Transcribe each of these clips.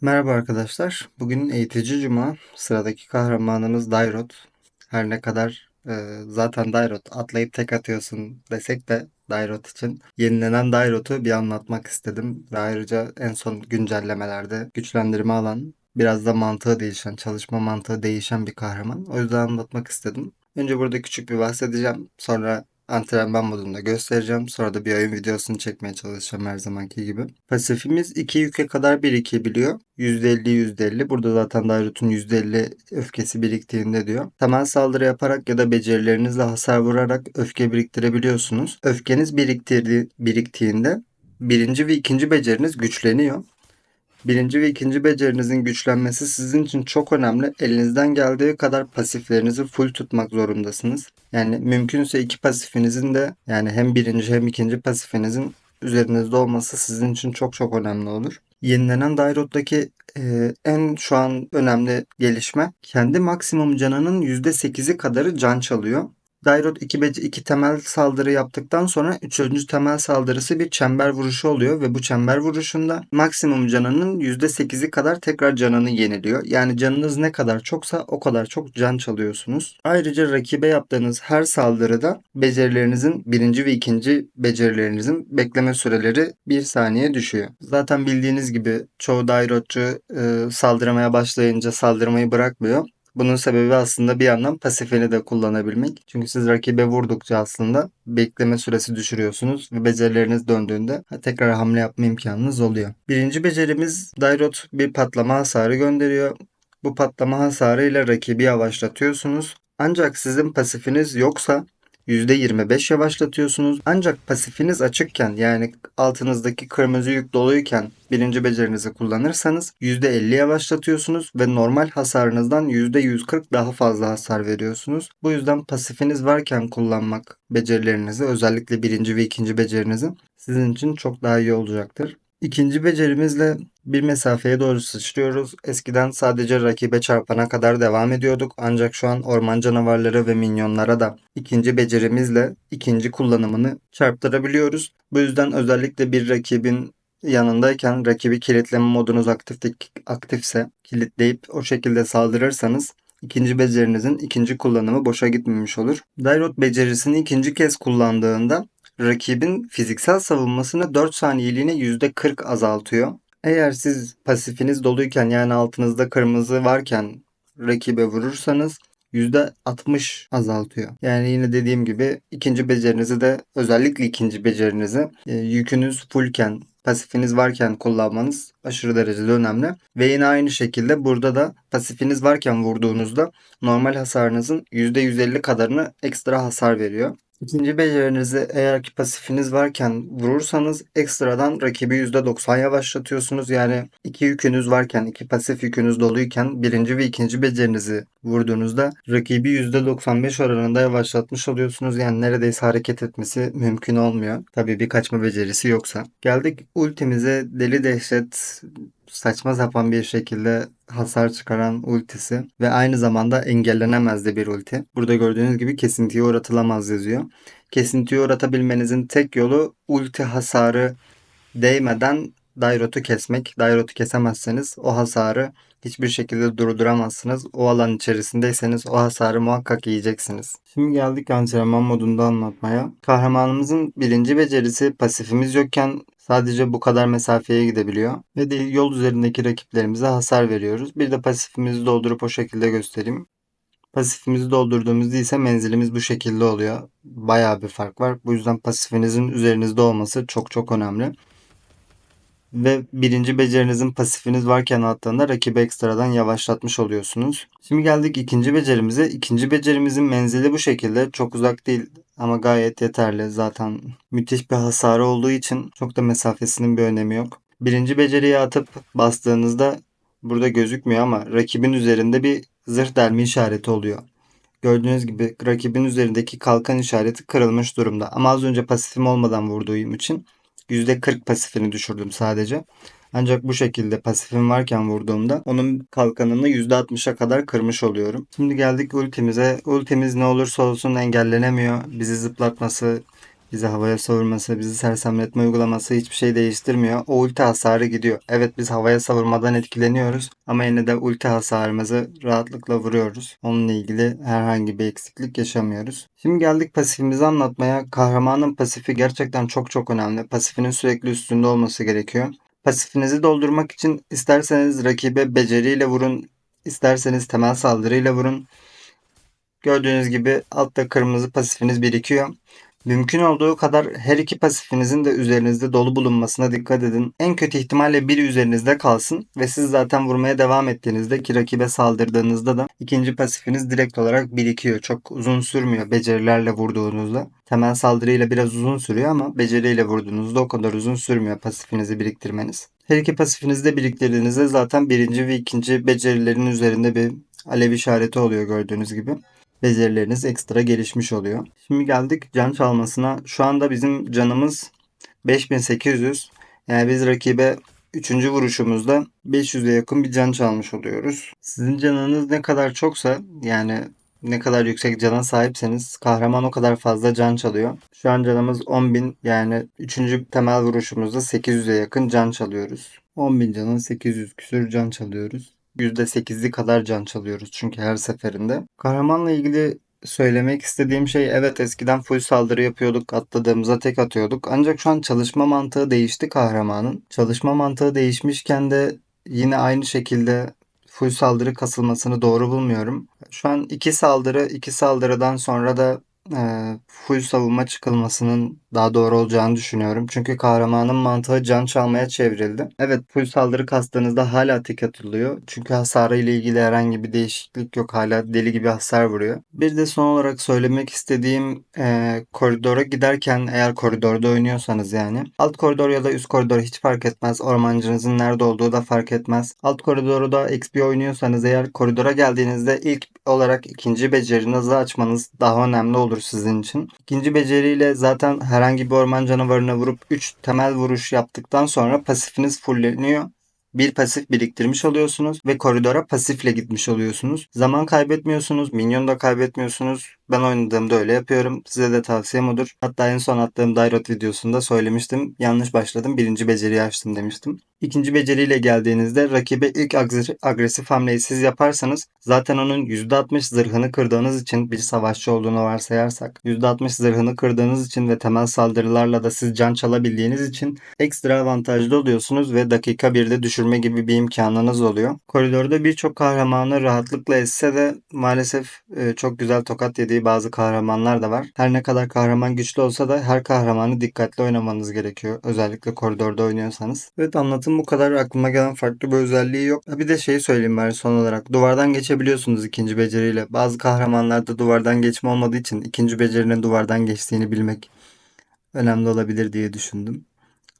Merhaba arkadaşlar. Bugün eğitici cuma. Sıradaki kahramanımız Dairot. Her ne kadar e, zaten Dairot atlayıp tek atıyorsun desek de Dairot için yenilenen Dairot'u bir anlatmak istedim. Ve ayrıca en son güncellemelerde güçlendirme alan, biraz da mantığı değişen, çalışma mantığı değişen bir kahraman. O yüzden anlatmak istedim. Önce burada küçük bir bahsedeceğim. Sonra antrenman modunda göstereceğim. Sonra da bir oyun videosunu çekmeye çalışacağım her zamanki gibi. Pasifimiz 2 yüke kadar birikebiliyor. %50 %50. Burada zaten Dairut'un %50 öfkesi biriktiğinde diyor. Temel saldırı yaparak ya da becerilerinizle hasar vurarak öfke biriktirebiliyorsunuz. Öfkeniz biriktirdiği, biriktiğinde birinci ve ikinci beceriniz güçleniyor. Birinci ve ikinci becerinizin güçlenmesi sizin için çok önemli. Elinizden geldiği kadar pasiflerinizi full tutmak zorundasınız. Yani mümkünse iki pasifinizin de yani hem birinci hem ikinci pasifinizin üzerinizde olması sizin için çok çok önemli olur. Yenilenen Dairot'taki e, en şu an önemli gelişme kendi maksimum canının %8'i kadarı can çalıyor. Dairot 2, iki temel saldırı yaptıktan sonra 3. temel saldırısı bir çember vuruşu oluyor ve bu çember vuruşunda maksimum canının %8'i kadar tekrar canını yeniliyor. Yani canınız ne kadar çoksa o kadar çok can çalıyorsunuz. Ayrıca rakibe yaptığınız her saldırıda becerilerinizin birinci ve ikinci becerilerinizin bekleme süreleri bir saniye düşüyor. Zaten bildiğiniz gibi çoğu Dairotçu e, saldırmaya başlayınca saldırmayı bırakmıyor. Bunun sebebi aslında bir yandan pasifini de kullanabilmek. Çünkü siz rakibe vurdukça aslında bekleme süresi düşürüyorsunuz ve becerileriniz döndüğünde tekrar hamle yapma imkanınız oluyor. Birinci becerimiz Dairot bir patlama hasarı gönderiyor. Bu patlama hasarı ile rakibi yavaşlatıyorsunuz. Ancak sizin pasifiniz yoksa %25 yavaşlatıyorsunuz. Ancak pasifiniz açıkken yani altınızdaki kırmızı yük doluyken birinci becerinizi kullanırsanız %50 yavaşlatıyorsunuz ve normal hasarınızdan %140 daha fazla hasar veriyorsunuz. Bu yüzden pasifiniz varken kullanmak becerilerinizi özellikle birinci ve ikinci becerinizi sizin için çok daha iyi olacaktır. İkinci becerimizle bir mesafeye doğru sıçrıyoruz. Eskiden sadece rakibe çarpana kadar devam ediyorduk ancak şu an orman canavarları ve minyonlara da ikinci becerimizle ikinci kullanımını çarptırabiliyoruz. Bu yüzden özellikle bir rakibin yanındayken rakibi kilitleme modunuz aktif, aktifse kilitleyip o şekilde saldırırsanız ikinci becerinizin ikinci kullanımı boşa gitmemiş olur. Dairot becerisini ikinci kez kullandığında rakibin fiziksel savunmasını 4 saniyeliğine %40 azaltıyor. Eğer siz pasifiniz doluyken yani altınızda kırmızı varken rakibe vurursanız %60 azaltıyor. Yani yine dediğim gibi ikinci becerinizi de özellikle ikinci becerinizi e, yükünüz fullken pasifiniz varken kullanmanız aşırı derecede önemli. Ve yine aynı şekilde burada da pasifiniz varken vurduğunuzda normal hasarınızın %150 kadarını ekstra hasar veriyor. İkinci becerinizi eğer ki pasifiniz varken vurursanız ekstradan rakibi %90 yavaşlatıyorsunuz. Yani iki yükünüz varken, iki pasif yükünüz doluyken birinci ve ikinci becerinizi vurduğunuzda rakibi %95 oranında yavaşlatmış oluyorsunuz. Yani neredeyse hareket etmesi mümkün olmuyor. Tabii bir kaçma becerisi yoksa. Geldik ultimize deli dehşet saçma sapan bir şekilde hasar çıkaran ultisi ve aynı zamanda engellenemez de bir ulti. Burada gördüğünüz gibi kesintiye uğratılamaz yazıyor. Kesintiye uğratabilmenizin tek yolu ulti hasarı değmeden Dairot'u kesmek. Dairot'u kesemezseniz o hasarı hiçbir şekilde durduramazsınız. O alan içerisindeyseniz o hasarı muhakkak yiyeceksiniz. Şimdi geldik antrenman modunda anlatmaya. Kahramanımızın birinci becerisi pasifimiz yokken Sadece bu kadar mesafeye gidebiliyor. Ve de yol üzerindeki rakiplerimize hasar veriyoruz. Bir de pasifimizi doldurup o şekilde göstereyim. Pasifimizi doldurduğumuzda ise menzilimiz bu şekilde oluyor. Bayağı bir fark var. Bu yüzden pasifinizin üzerinizde olması çok çok önemli. Ve birinci becerinizin pasifiniz varken attığında rakibi ekstradan yavaşlatmış oluyorsunuz. Şimdi geldik ikinci becerimize. İkinci becerimizin menzili bu şekilde. Çok uzak değil ama gayet yeterli. Zaten müthiş bir hasarı olduğu için çok da mesafesinin bir önemi yok. Birinci beceriye atıp bastığınızda burada gözükmüyor ama rakibin üzerinde bir zırh delme işareti oluyor. Gördüğünüz gibi rakibin üzerindeki kalkan işareti kırılmış durumda. Ama az önce pasifim olmadan vurduğum için %40 pasifini düşürdüm sadece. Ancak bu şekilde pasifim varken vurduğumda onun kalkanını %60'a kadar kırmış oluyorum. Şimdi geldik ultimize. Ultimiz ne olursa olsun engellenemiyor. Bizi zıplatması Bizi havaya savurması, bizi sersemletme uygulaması hiçbir şey değiştirmiyor. O ulti hasarı gidiyor. Evet biz havaya savurmadan etkileniyoruz ama yine de ulti hasarımızı rahatlıkla vuruyoruz. Onunla ilgili herhangi bir eksiklik yaşamıyoruz. Şimdi geldik pasifimizi anlatmaya. Kahramanın pasifi gerçekten çok çok önemli. Pasifinin sürekli üstünde olması gerekiyor. Pasifinizi doldurmak için isterseniz rakibe beceriyle vurun, isterseniz temel saldırıyla vurun. Gördüğünüz gibi altta kırmızı pasifiniz birikiyor. Mümkün olduğu kadar her iki pasifinizin de üzerinizde dolu bulunmasına dikkat edin. En kötü ihtimalle biri üzerinizde kalsın ve siz zaten vurmaya devam ettiğinizde ki rakibe saldırdığınızda da ikinci pasifiniz direkt olarak birikiyor. Çok uzun sürmüyor becerilerle vurduğunuzda. Temel saldırıyla biraz uzun sürüyor ama beceriyle vurduğunuzda o kadar uzun sürmüyor pasifinizi biriktirmeniz. Her iki pasifinizi de biriktirdiğinizde zaten birinci ve ikinci becerilerin üzerinde bir alev işareti oluyor gördüğünüz gibi becerileriniz ekstra gelişmiş oluyor. Şimdi geldik can çalmasına. Şu anda bizim canımız 5800. Yani biz rakibe 3. vuruşumuzda 500'e yakın bir can çalmış oluyoruz. Sizin canınız ne kadar çoksa yani ne kadar yüksek cana sahipseniz kahraman o kadar fazla can çalıyor. Şu an canımız 10.000 yani 3. temel vuruşumuzda 800'e yakın can çalıyoruz. 10.000 canın 800 küsür can çalıyoruz. %8'i kadar can çalıyoruz çünkü her seferinde. Kahramanla ilgili söylemek istediğim şey evet eskiden full saldırı yapıyorduk, atladığımıza tek atıyorduk. Ancak şu an çalışma mantığı değişti kahramanın. Çalışma mantığı değişmişken de yine aynı şekilde full saldırı kasılmasını doğru bulmuyorum. Şu an iki saldırı, iki saldırıdan sonra da e, full savunma çıkılmasının daha doğru olacağını düşünüyorum. Çünkü kahramanın mantığı can çalmaya çevrildi. Evet full saldırı kastığınızda hala tek atılıyor. Çünkü hasarı ile ilgili herhangi bir değişiklik yok. Hala deli gibi hasar vuruyor. Bir de son olarak söylemek istediğim e, koridora giderken eğer koridorda oynuyorsanız yani alt koridor ya da üst koridor hiç fark etmez. Ormancınızın nerede olduğu da fark etmez. Alt koridoru da XP oynuyorsanız eğer koridora geldiğinizde ilk olarak ikinci becerinizi açmanız daha önemli olur sizin için. İkinci beceriyle zaten herhangi bir orman canavarına vurup 3 temel vuruş yaptıktan sonra pasifiniz fulleniyor. Bir pasif biriktirmiş oluyorsunuz ve koridora pasifle gitmiş oluyorsunuz. Zaman kaybetmiyorsunuz, minyon da kaybetmiyorsunuz. Ben oynadığımda öyle yapıyorum. Size de tavsiyem odur. Hatta en son attığım Dairot videosunda söylemiştim. Yanlış başladım. Birinci beceriyi açtım demiştim. İkinci beceriyle geldiğinizde rakibe ilk agresif hamleyi siz yaparsanız zaten onun %60 zırhını kırdığınız için bir savaşçı olduğunu varsayarsak %60 zırhını kırdığınız için ve temel saldırılarla da siz can çalabildiğiniz için ekstra avantajlı oluyorsunuz ve dakika 1'de düşürme gibi bir imkanınız oluyor. Koridorda birçok kahramanı rahatlıkla esse de maalesef e, çok güzel tokat yediği bazı kahramanlar da var. Her ne kadar kahraman güçlü olsa da her kahramanı dikkatli oynamanız gerekiyor. Özellikle koridorda oynuyorsanız. Evet anlatım bu kadar. Aklıma gelen farklı bir özelliği yok. Bir de şeyi söyleyeyim ben son olarak. Duvardan geçebiliyorsunuz ikinci beceriyle. Bazı kahramanlarda duvardan geçme olmadığı için ikinci becerinin duvardan geçtiğini bilmek önemli olabilir diye düşündüm.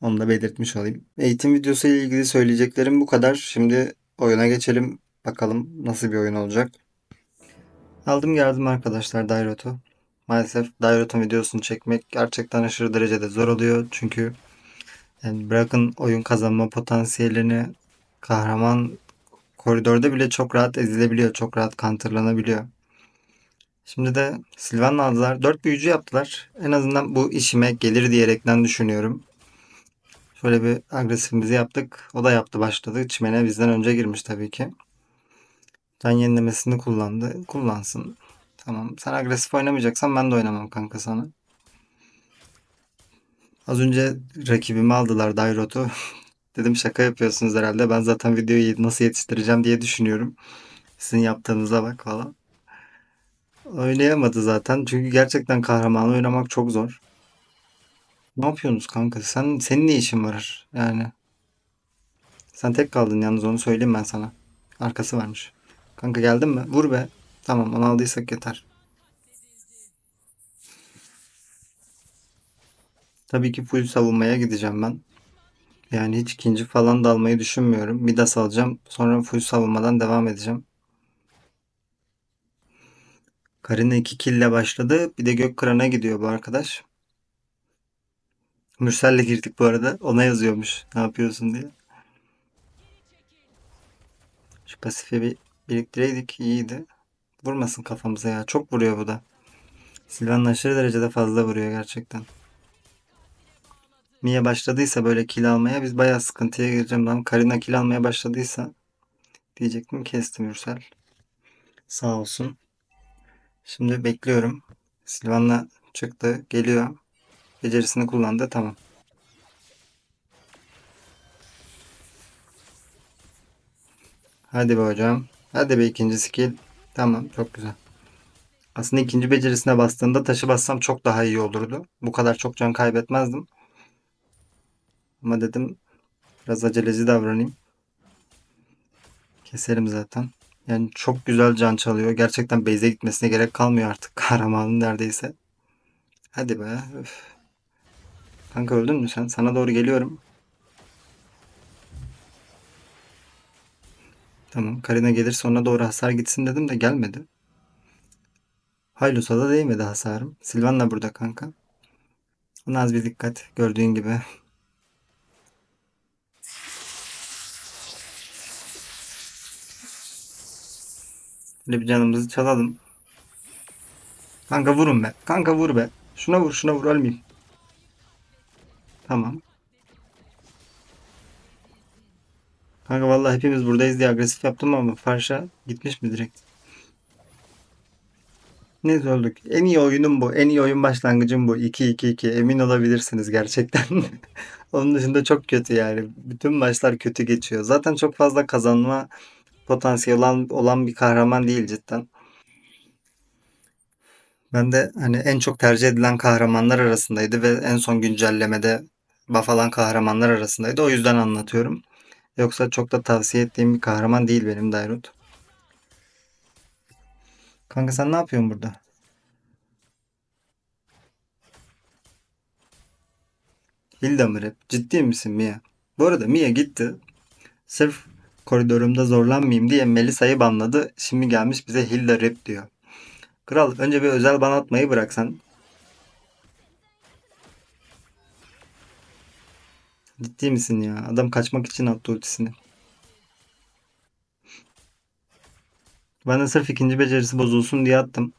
Onu da belirtmiş olayım. Eğitim videosu ile ilgili söyleyeceklerim bu kadar. Şimdi oyuna geçelim. Bakalım nasıl bir oyun olacak. Aldım geldim arkadaşlar Dairot'u. Maalesef Dairot'un videosunu çekmek gerçekten aşırı derecede zor oluyor. Çünkü yani bırakın oyun kazanma potansiyelini kahraman koridorda bile çok rahat ezilebiliyor. Çok rahat counterlanabiliyor. Şimdi de Sylvan'la aldılar. 4 büyücü yaptılar. En azından bu işime gelir diyerekten düşünüyorum. Şöyle bir agresifimizi yaptık. O da yaptı başladı. Çimene bizden önce girmiş tabii ki. Can yenilemesini kullandı. Kullansın. Tamam. Sen agresif oynamayacaksan ben de oynamam kanka sana. Az önce rakibimi aldılar Dairot'u. Dedim şaka yapıyorsunuz herhalde. Ben zaten videoyu nasıl yetiştireceğim diye düşünüyorum. Sizin yaptığınıza bak falan. Oynayamadı zaten. Çünkü gerçekten kahraman oynamak çok zor. Ne yapıyorsunuz kanka? Sen senin ne işin var yani? Sen tek kaldın yalnız onu söyleyeyim ben sana. Arkası varmış. Kanka geldin mi? Vur be. Tamam onu aldıysak yeter. Tabii ki full savunmaya gideceğim ben. Yani hiç ikinci falan da almayı düşünmüyorum. Midas alacağım. Sonra full savunmadan devam edeceğim. Karina 2 kill başladı. Bir de gök kırana gidiyor bu arkadaş. Mürsel'le girdik bu arada. Ona yazıyormuş. Ne yapıyorsun diye. Şu pasifi bir biriktireydik. iyiydi. Vurmasın kafamıza ya. Çok vuruyor bu da. Silvan aşırı derecede fazla vuruyor gerçekten. Mia başladıysa böyle kill almaya biz bayağı sıkıntıya gireceğim lan. Karina kill almaya başladıysa diyecektim kestim Mürsel. Sağ olsun. Şimdi bekliyorum. Silvan'la çıktı. Geliyor. Becerisini kullandı. Tamam. Hadi be hocam. Hadi be ikinci skill. Tamam çok güzel. Aslında ikinci becerisine bastığında taşı bassam çok daha iyi olurdu. Bu kadar çok can kaybetmezdim. Ama dedim biraz aceleci davranayım. Keserim zaten. Yani çok güzel can çalıyor. Gerçekten base'e gitmesine gerek kalmıyor artık. Kahramanın neredeyse. Hadi be. Üf. Kanka öldün mü sen? Sana doğru geliyorum. Tamam. Karina gelir sonra doğru hasar gitsin dedim de gelmedi. Haylus'a da değmedi hasarım. Silvan da burada kanka. Ona az bir dikkat. Gördüğün gibi. Böyle bir canımızı çalalım. Kanka vurun be. Kanka vur be. Şuna vur şuna vur ölmeyeyim. Tamam. Kanka vallahi hepimiz buradayız diye agresif yaptım ama Farşa gitmiş mi direkt? Neyse öldük. En iyi oyunum bu. En iyi oyun başlangıcım bu. 2-2-2. Emin olabilirsiniz gerçekten. Onun dışında çok kötü yani. Bütün maçlar kötü geçiyor. Zaten çok fazla kazanma potansiyeli olan, bir kahraman değil cidden. Ben de hani en çok tercih edilen kahramanlar arasındaydı ve en son güncellemede buff kahramanlar arasındaydı. O yüzden anlatıyorum. Yoksa çok da tavsiye ettiğim bir kahraman değil benim Dairut. Kanka sen ne yapıyorsun burada? Hilda mı rap? Ciddi misin Mia? Bu arada Mia gitti. Sırf koridorumda zorlanmayayım diye Melisa'yı banladı. Şimdi gelmiş bize Hilda rap diyor. Kral önce bir özel ban atmayı bıraksan. Ciddi misin ya? Adam kaçmak için attı ultisini. Ben de sırf ikinci becerisi bozulsun diye attım.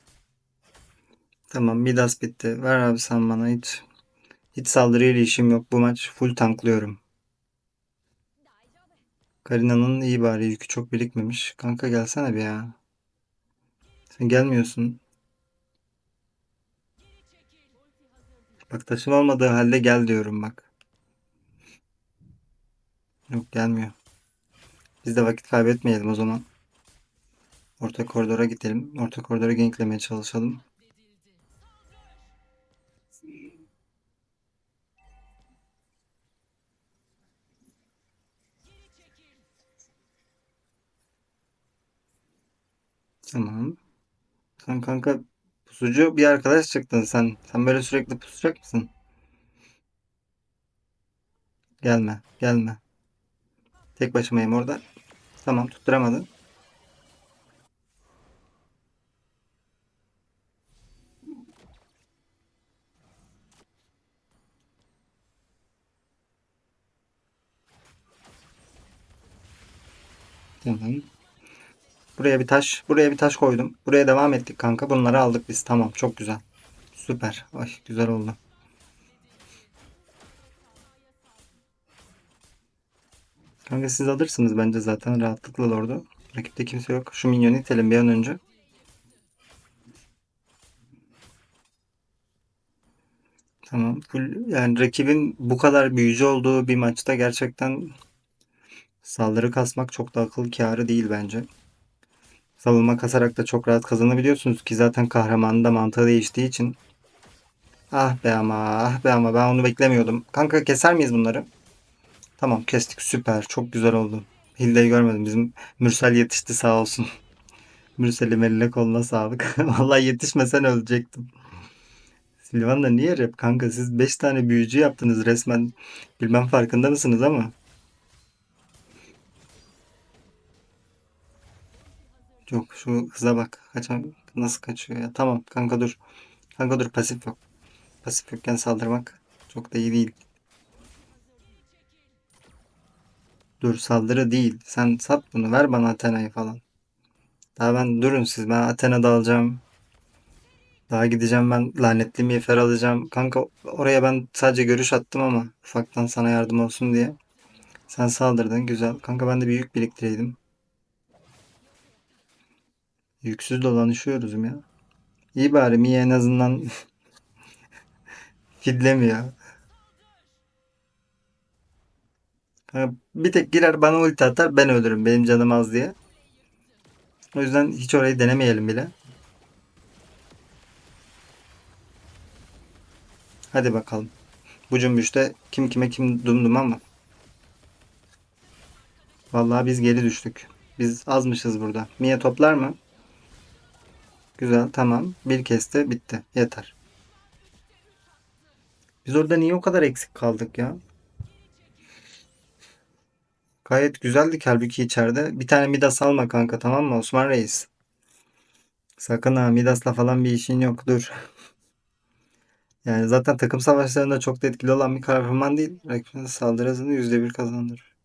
Tamam Midas bitti. Ver abi sen bana hiç. Hiç saldırıyla işim yok bu maç. Full tanklıyorum. Karina'nın iyi bari yükü çok birikmemiş. Kanka gelsene bir ya. Sen gelmiyorsun. Bak taşın olmadığı halde gel diyorum bak. Yok gelmiyor. Biz de vakit kaybetmeyelim o zaman. Orta koridora gidelim. Orta koridora ganklemeye çalışalım. Tamam. Sen kanka pusucu bir arkadaş çıktın sen. Sen böyle sürekli pusacak mısın? Gelme, gelme. Tek başımayım orada. Tamam tutturamadın. Tamam. Buraya bir taş, buraya bir taş koydum. Buraya devam ettik kanka. Bunları aldık biz. Tamam, çok güzel. Süper. Ay güzel oldu. Kanka siz alırsınız bence zaten rahatlıkla orada. Rakipte kimse yok. Şu minyonu itelim bir an önce. Tamam. Yani rakibin bu kadar büyücü olduğu bir maçta gerçekten saldırı kasmak çok da akıl kârı değil bence. Savunma kasarak da çok rahat kazanabiliyorsunuz ki zaten kahramanın da mantığı değiştiği için. Ah be ama ah be ama ben onu beklemiyordum. Kanka keser miyiz bunları? Tamam kestik süper çok güzel oldu. Hilda'yı görmedim bizim Mürsel yetişti sağ olsun. Mürsel'im eline koluna sağlık. Vallahi yetişmesen ölecektim. Silvan da niye rap kanka siz 5 tane büyücü yaptınız resmen. Bilmem farkında mısınız ama. Yok şu hıza bak. Kaçan nasıl kaçıyor ya. Tamam kanka dur. Kanka dur pasif yok. Pasif yokken saldırmak çok da iyi değil. Dur saldırı değil. Sen sat bunu ver bana Athena'yı falan. Daha ben durun siz ben Athena'da alacağım. Daha gideceğim ben lanetli miğfer alacağım. Kanka oraya ben sadece görüş attım ama ufaktan sana yardım olsun diye. Sen saldırdın güzel. Kanka ben de bir yük biriktireydim. Yüksüz dolanışıyoruz ya. İyi bari Mia en azından fidlemiyor. Kanka bir tek girer bana ulti atar ben ölürüm benim canım az diye. O yüzden hiç orayı denemeyelim bile. Hadi bakalım. Bu cümbüşte kim kime kim dumdum ama. Vallahi biz geri düştük. Biz azmışız burada. Mia toplar mı? Güzel tamam. Bir kesti bitti. Yeter. Biz orada niye o kadar eksik kaldık ya? Gayet güzeldik halbuki içeride. Bir tane Midas alma kanka tamam mı Osman Reis? Sakın ha Midas'la falan bir işin yok dur. Yani zaten takım savaşlarında çok da etkili olan bir kahraman değil. Rakibine saldırı hızını %1 kazandırır.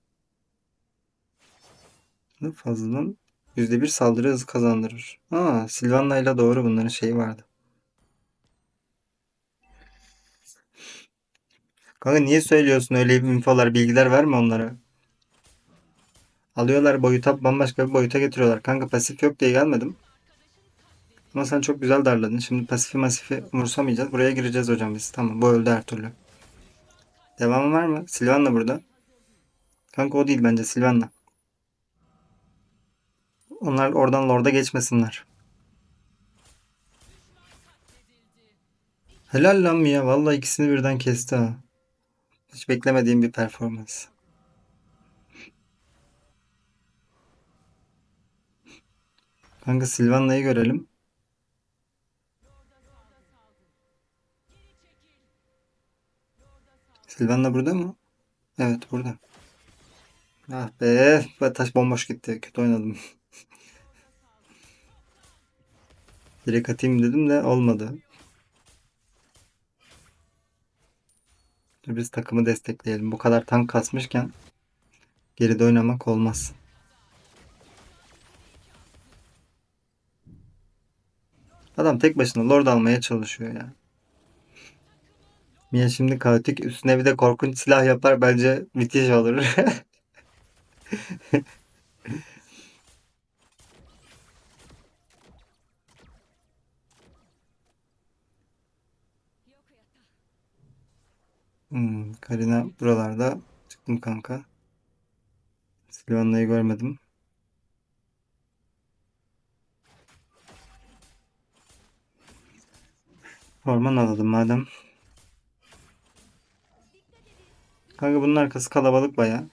Fazladan %1 saldırı hızı kazandırır. Aa, Sylvanna ile doğru bunların şeyi vardı. Kanka niye söylüyorsun öyle infolar, bilgiler verme onlara. Alıyorlar boyuta bambaşka bir boyuta getiriyorlar. Kanka pasif yok diye gelmedim. Ama sen çok güzel darladın. Şimdi pasifi masifi umursamayacağız. Buraya gireceğiz hocam biz. Tamam bu öldü her türlü. Devamı var mı? Sylvanna burada. Kanka o değil bence Sylvanna. Onlar oradan Lord'a geçmesinler. Helal lan Mia. Vallahi ikisini birden kesti ha. Hiç beklemediğim bir performans. Kanka Sylvanna'yı görelim. Sylvanna burada mı? Evet burada. Ah be. Taş bomboş gitti. Kötü oynadım. Direkt atayım dedim de olmadı. Biz takımı destekleyelim. Bu kadar tank kasmışken geride oynamak olmaz. Adam tek başına lord almaya çalışıyor ya. Mia şimdi kaotik üstüne bir de korkunç silah yapar bence müthiş olur. Hmm, Karina buralarda. Çıktım kanka. Sylvanna'yı görmedim. Orman alalım madem. Kanka bunun arkası kalabalık baya.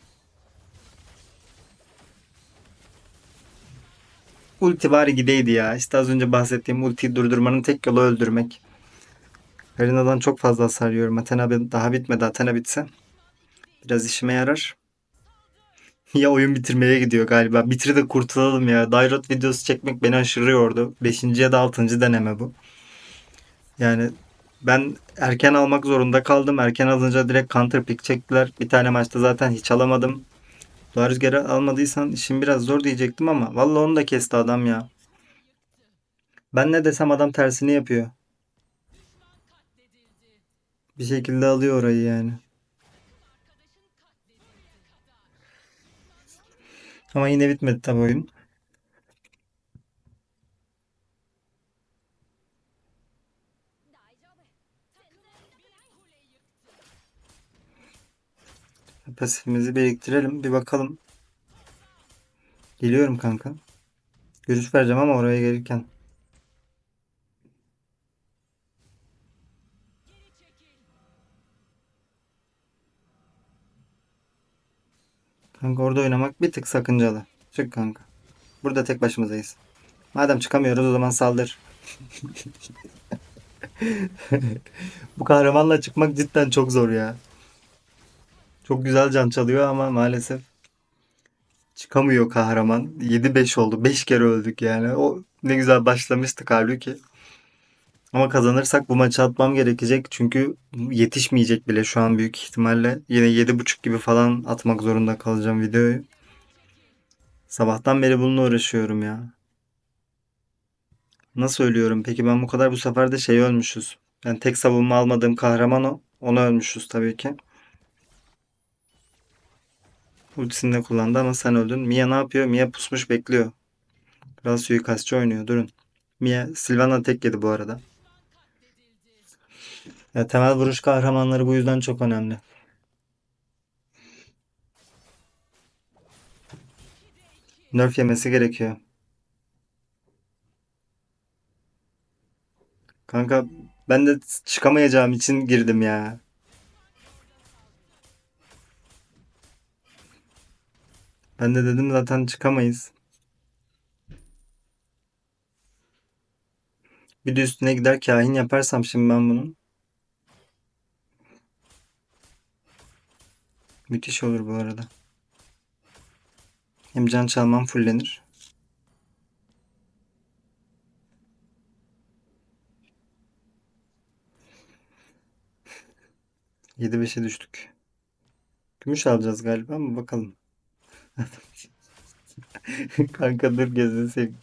Ulti bari gideydi ya. İşte az önce bahsettiğim ultiyi durdurmanın tek yolu öldürmek. Karina'dan çok fazla hasar yiyorum. Athena daha bitmedi. Athena bitse biraz işime yarar. Ya oyun bitirmeye gidiyor galiba. Bitir de kurtulalım ya. Dairot videosu çekmek beni aşırı yordu. 5. ya da 6. deneme bu. Yani ben erken almak zorunda kaldım. Erken alınca direkt counter pick çektiler. Bir tane maçta zaten hiç alamadım. Doğa rüzgarı almadıysan işin biraz zor diyecektim ama vallahi onu da kesti adam ya. Ben ne desem adam tersini yapıyor. Bir şekilde alıyor orayı yani. Ama yine bitmedi tabi oyun. Pasifimizi biriktirelim. Bir bakalım. Geliyorum kanka. Görüş vereceğim ama oraya gelirken. Kanka orada oynamak bir tık sakıncalı. Çık kanka. Burada tek başımızdayız. Madem çıkamıyoruz o zaman saldır. Bu kahramanla çıkmak cidden çok zor ya. Çok güzel can çalıyor ama maalesef çıkamıyor kahraman. 7-5 oldu. 5 kere öldük yani. O ne güzel başlamıştık halbuki. Ama kazanırsak bu maçı atmam gerekecek. Çünkü yetişmeyecek bile şu an büyük ihtimalle. Yine 7.5 gibi falan atmak zorunda kalacağım videoyu. Sabahtan beri bununla uğraşıyorum ya. Nasıl ölüyorum? Peki ben bu kadar bu sefer de şey ölmüşüz. Yani tek savunma almadığım kahraman o. Onu ölmüşüz tabii ki. Ultisini de kullandı ama sen öldün. Mia ne yapıyor? Mia pusmuş bekliyor. Kral suikastçı oynuyor. Durun. Mia Sylvana tek yedi bu arada. Ya temel vuruş kahramanları bu yüzden çok önemli. Nerf yemesi gerekiyor. Kanka ben de çıkamayacağım için girdim ya. Ben de dedim zaten çıkamayız. Bir de üstüne gider kahin yaparsam şimdi ben bunun. Müthiş olur bu arada. Hem can çalmam fullenir. Yedi beşe düştük. Gümüş alacağız galiba ama bakalım. Kanka dur gözünü seveyim.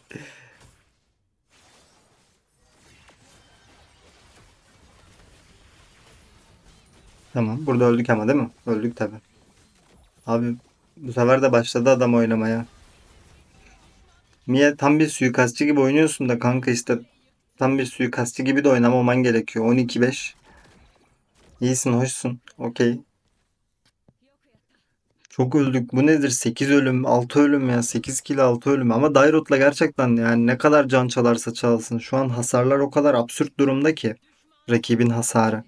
Tamam. Burada öldük ama değil mi? Öldük tabi. Abi bu sefer de başladı adam oynamaya. Mia tam bir suikastçı gibi oynuyorsun da kanka işte tam bir suikastçı gibi de oynamaman gerekiyor. 12-5. İyisin, hoşsun. Okey. Çok öldük. Bu nedir? 8 ölüm, 6 ölüm ya. 8 kill 6 ölüm. Ama Dairot'la gerçekten yani ne kadar can çalarsa çalsın. Şu an hasarlar o kadar absürt durumda ki. Rakibin hasarı.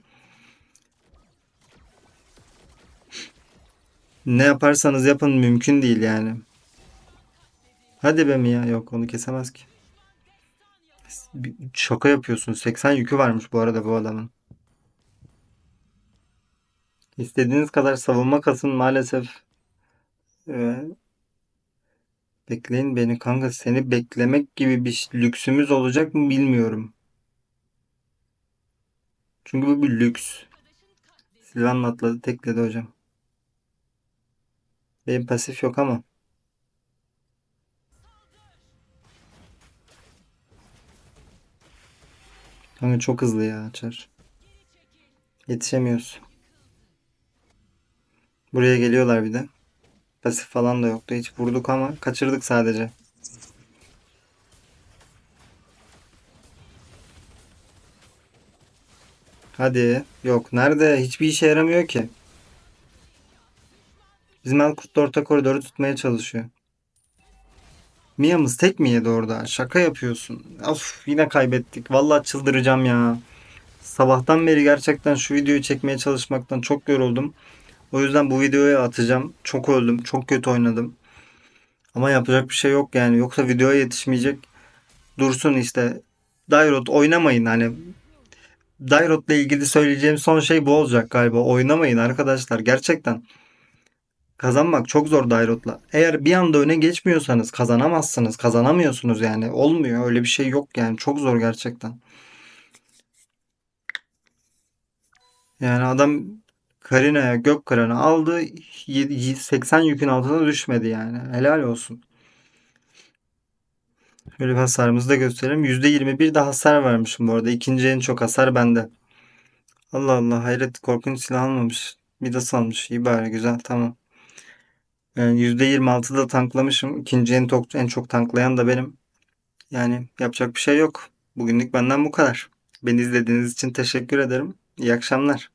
Ne yaparsanız yapın mümkün değil yani. Hadi be Mia. Yok onu kesemez ki. Şaka yapıyorsun. 80 yükü varmış bu arada bu adamın. İstediğiniz kadar savunma kasın maalesef. Ee, bekleyin beni kanka. Seni beklemek gibi bir lüksümüz olacak mı bilmiyorum. Çünkü bu bir lüks. Silvan atladı tekledi hocam. Benim pasif yok ama. Kanka çok hızlı ya açar. Yetişemiyoruz. Buraya geliyorlar bir de. Pasif falan da yoktu. Hiç vurduk ama kaçırdık sadece. Hadi. Yok. Nerede? Hiçbir işe yaramıyor ki. Bizim Elkurt da orta koridoru tutmaya çalışıyor. Mia'mız tek mi yedi orada? Şaka yapıyorsun. Of yine kaybettik. Vallahi çıldıracağım ya. Sabahtan beri gerçekten şu videoyu çekmeye çalışmaktan çok yoruldum. O yüzden bu videoyu atacağım. Çok öldüm. Çok kötü oynadım. Ama yapacak bir şey yok yani. Yoksa videoya yetişmeyecek. Dursun işte. Dairot oynamayın hani. Dairot'la ilgili söyleyeceğim son şey bu olacak galiba. Oynamayın arkadaşlar. Gerçekten. Kazanmak çok zor Dairot'la. Eğer bir anda öne geçmiyorsanız kazanamazsınız. Kazanamıyorsunuz yani. Olmuyor. Öyle bir şey yok yani. Çok zor gerçekten. Yani adam Karina'ya Gökkıran'ı aldı. 80 yükün altına düşmedi yani. Helal olsun. Şöyle bir hasarımızı da gösterelim. %21 de hasar vermişim bu arada. İkinci en çok hasar bende. Allah Allah hayret korkunç silah almamış. Midas almış. İyi bari güzel tamam. Yani %26 da tanklamışım. İkinci en, tok, en çok tanklayan da benim. Yani yapacak bir şey yok. Bugünlük benden bu kadar. Beni izlediğiniz için teşekkür ederim. İyi akşamlar.